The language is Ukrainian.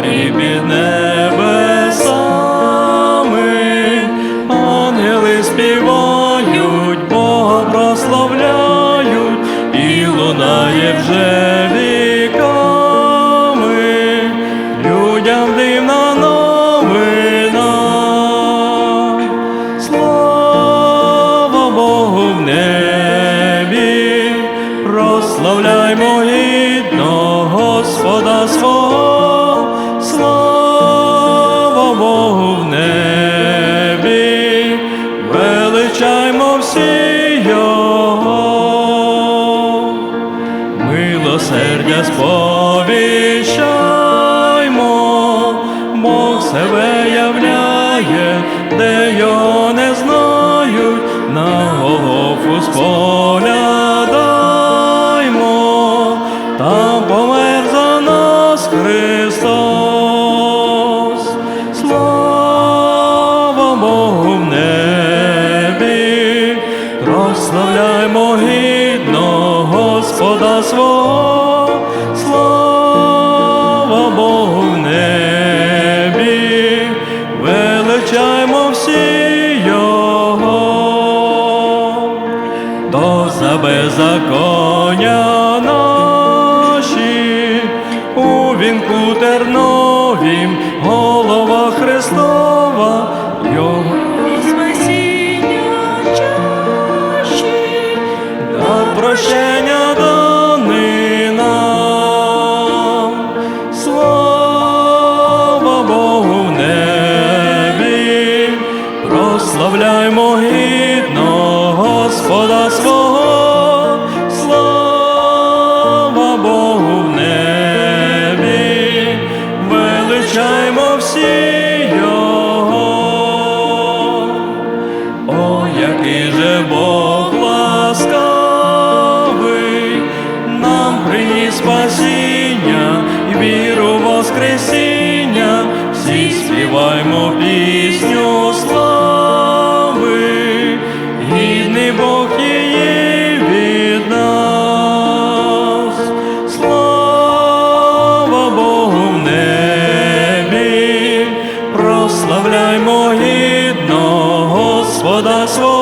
зорі небесами, ангели співають, Бога прославляють, і лунає вже віками, людям дивна новина, слава Богу в небі, прославляймо гідно Господа свого. Милосердя сповіщаймо, Бог себе являє, де його не знають, на Голгофу споглядаймо, там помер за нас Христос. Слава Богу в небі, прославляймо гідно Господа свого, Богу в небі, величаймо всі Його, до беззаконня наші, у вінку терновім, голова Христова, прославляймо гідно Господа свого, слава Богу в небі, величаймо всі Його. О, який же Бог ласкавий, нам приніс спасіння і віру Воскресіння, всі співаймо пісню Господа свого.